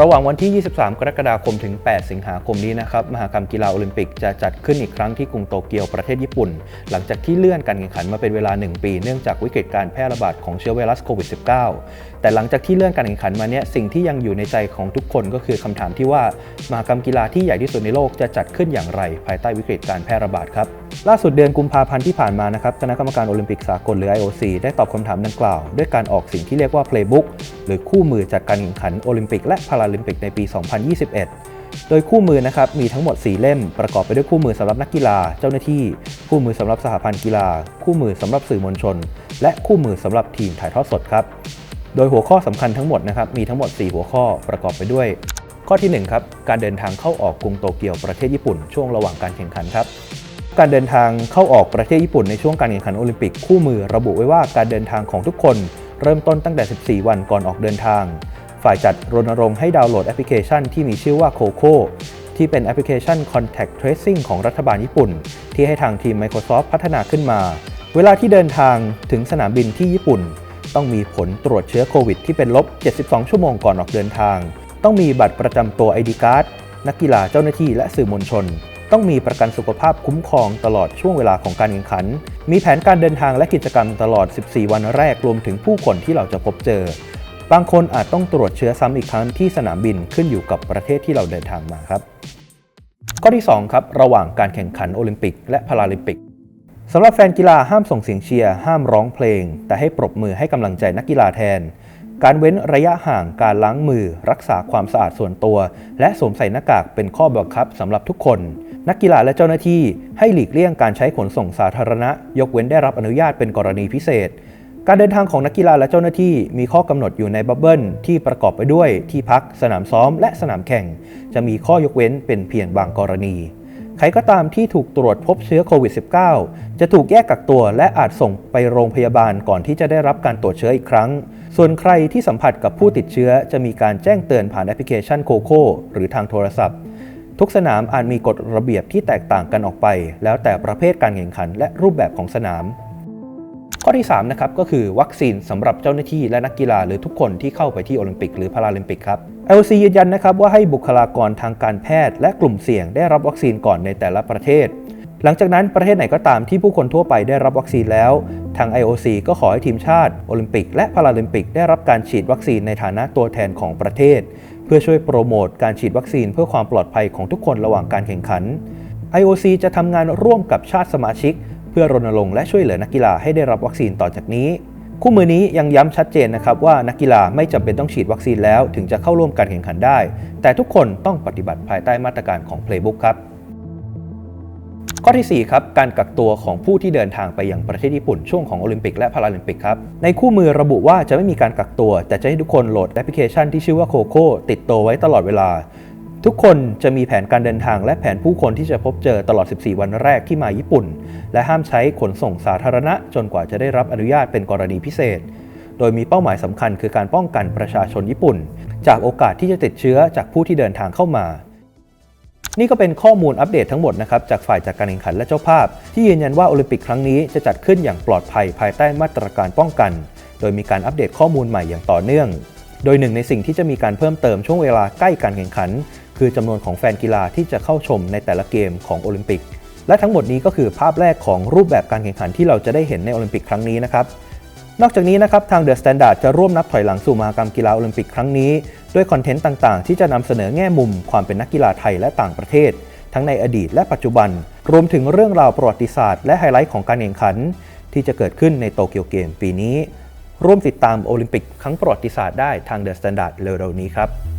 ระหว่างวันที่ 23 กรกฎาคมถึง 8 สิงหาคมนี้นะครับมหกรรมกีฬาโอลิมปิกจะจัดขึ้นอีกครั้งที่กรุงโตเกียวประเทศญี่ปุ่น หลังจากที่เลื่อนการแข่งขันมาเป็นเวลา 1 ปีเนื่องจากวิกฤตการแพร่ระบาดของเชื้อไวรัสโควิด -19 แต่หลังจากที่เลื่อนการแข่งขันมาเนี่ยสิ่งที่ยังอยู่ในใจของทุกคนก็คือคำถามที่ว่ามหกรรมกีฬาที่ใหญ่ที่สุดในโลกจะจัดขึ้นอย่างไร ภายใต้วิกฤตการแพร่ระบาดครับล่าสุดเดือนกุมภาพันธ์ที่ผ่านมานะครับคณะกรรมการโอลิมปิกสากลหรือ IOC ได้ตอบคำถามดังกล่าว ด้วยการออกสิ่งที่เรียกว่า Playbook หรือคู่มือจัดการแข่งขันโอลิมปิกและพาาลิมปิกในปี 2021 โดยคู่มือนะครับมีทั้งหมด 4 เล่ม ประกอบไปด้วยคู่มือสำหรับนักกีฬา เจ้าหน้าที่ คู่มือสำหรับสหพันธ์กีฬา คู่มือสำหรับสื่อมวลชน และคู่มือสำหรับทีมถ่ายทอดสดครับโดยหัวข้อสำคัญทั้งหมดนะครับมีทั้งหมด 4 หัวข้อประกอบไปด้วย ข้อที่1ครับการเดินทางเข้าออกกรุงโตเกียวประเทศญี่ปุ่น ช่วงระหว่างการแข่งขันครับการเดินทางเข้าออกประเทศญี่ปุ่นในช่วงการแข่งขันโอลิมปิกคู่มือ ระบุไว้ว่าการเดินทางของทุกคน เริ่มต้นตั้งแต่ 14 วันก่อนออกเดินทาง ฝ่ายจัดรณรงค์ให้ดาวน์โหลดแอปพลิเคชันที่มีชื่อว่า COCO ที่เป็นแอปพลิเคชัน Contact Tracing ของรัฐบาลญี่ปุ่น ที่ให้ทางทีม Microsoft พัฒนาขึ้นมา เวลาที่เดินทางถึงสนามบินที่ญี่ปุ่น ต้องมีผลตรวจเชื้อโควิดที่เป็นลบ 72 ชั่วโมงก่อนออกเดินทาง ต้องมีบัตรประจำตัว ID Card นักกีฬาเจ้าหน้าที่และสื่อมวลชน ต้องมีประกันสุขภาพคุ้มครองตลอดช่วงเวลาของการแข่งขัน มีแผนการเดินทางและกิจกรรมตลอด 14 วันแรกรวมถึงผู้คนที่เราจะพบเจอ บางคนอาจต้องตรวจเชื้อซ้ำอีกครั้งที่สนามบินขึ้นอยู่กับประเทศที่เราเดินทางมาครับ ข้อที่2ครับระหว่างการแข่งขันโอลิมปิก และพาราลิมปิกสำหรับแฟนกีฬาห้ามส่งเสียงเชียร์ห้ามร้องเพลง แต่ให้ปรบมือให้กำลังใจนักกีฬาแทน การเว้นระยะห่างการล้างมือ รักษาความสะอาดส่วนตัว และสวมใส่หน้ากากเป็นข้อบังคับสำหรับทุกคน นักกีฬาและเจ้าหน้าที่ให้หลีกเลี่ยงการใช้ขนส่งสาธารณะ ยกเว้นได้รับอนุญาตเป็นกรณีพิเศษ การเดินทางของนักกีฬาและเจ้าหน้าที่มีข้อกำหนดอยู่ในบับเบิลที่ประกอบไปด้วยที่พักสนามซ้อมและสนามแข่ง จะมีข้อยกเว้นเป็นเพียงบางกรณี ใครก็ตามที่ถูกตรวจพบเชื้อโควิด -19 จะถูกแยกกักตัวและอาจส่งไปโรงพยาบาลก่อนที่จะได้รับการตรวจเชื้ออีกครั้ง ส่วนใครที่สัมผัสกับผู้ติดเชื้อ จะมีการแจ้งเตือนผ่านแอปพลิเคชันโคโค่หรือทางโทรศัพท์ ทุกสนามอาจมีกฎระเบียบที่แตกต่างกันออกไป แล้วแต่ประเภทการแข่งขันและรูปแบบของสนาม ข้อที่3นะครับก็คือวัคซีนสำหรับเจ้าหน้าที่และนักกีฬาหรือทุกคนที่เข้าไปที่โอลิมปิกหรือพาราลิมปิกครับ IOC ยืนยันนะครับว่าให้บุคลากรทางการแพทย์ และกลุ่มเสี่ยงได้รับวัคซีนก่อนในแต่ละประเทศ หลังจากนั้นประเทศไหนก็ตามที่ผู้คนทั่วไปได้รับวัคซีนแล้ว ทาง IOC ก็ขอให้ทีมชาติโอลิมปิก และพาราลิมปิก ได้รับการฉีดวัคซีนในฐานะตัวแทนของประเทศ เพื่อช่วยโปรโมทการฉีดวัคซีนเพื่อความปลอดภัยของทุกคนระหว่างการแข่งขัน IOC จะทำงานร่วมกับชาติสมาชิก เพื่อรณรงค์และช่วยเหลือนักกีฬาให้ได้รับวัคซีนต่อจากนี้ คู่มือนี้ยังย้ำชัดเจนนะครับว่านักกีฬาไม่จำเป็นต้องฉีดวัคซีนแล้ว ถึงจะเข้าร่วมการแข่งขันได้ แต่ทุกคนต้องปฏิบัติภายใต้มาตรการของ Playbook ครับข้อที่ 4 ครับ การกักตัวของผู้ที่เดินทางไปยังประเทศญี่ปุ่นช่วงของโอลิมปิกและพาราลิมปิกครับ ในคู่มือระบุว่าจะไม่มีการกักตัว แต่จะให้ทุกคนโหลดแอปพลิเคชันที่ชื่อว่าโคโค่ติดตัวไว้ตลอดเวลา ทุกคนจะมีแผนการเดินทางและแผนผู้คนที่จะพบเจอตลอด 14 วันแรกที่มาญี่ปุ่น และห้ามใช้ขนส่งสาธารณะจนกว่าจะได้รับอนุญาตเป็นกรณีพิเศษ โดยมีเป้าหมายสำคัญคือการป้องกันประชาชนญี่ปุ่น จากโอกาสที่จะติดเชื้อจากผู้ที่เดินทางเข้ามา นี่ก็เป็นข้อมูลอัปเดตทั้งหมดนะครับจากฝ่ายจัดการแข่งขันและเจ้าภาพ ที่ยืนยันว่าโอลิมปิกครั้งนี้จะจัดขึ้นอย่างปลอดภัยภายใต้มาตรการป้องกัน โดยมีการอัปเดตข้อมูลใหม่อย่างต่อเนื่อง โดยหนึ่งในสิ่งที่จะมีการเพิ่มเติมช่วงเวลาใกล้การแข่งขัน คือจำนวนของแฟนกีฬาที่จะเข้าชมในแต่ละเกมของโอลิมปิก และทั้งหมดนี้ก็คือภาพแรกของรูปแบบการแข่งขันที่เราจะได้เห็นในโอลิมปิกครั้งนี้นะครับนอกจากนี้นะครับทาง The Standard จะร่วมนับถอยหลังสู่มหากรรมกีฬาโอลิมปิกครั้งนี้ ด้วยคอนเทนต์ต่างๆ ที่จะนำเสนอแง่มุมความเป็นนักกีฬาไทยและต่างประเทศ ทั้งในอดีตและปัจจุบัน รวมถึงเรื่องราวประวัติศาสตร์และไฮไลท์ของการแข่งขัน ที่จะเกิดขึ้นในโตเกียวเกมปีนี้ ร่วมติดตามโอลิมปิกครั้งประวัติศาสตร์ได้ทาง The Standard เร็วๆนี้ครับ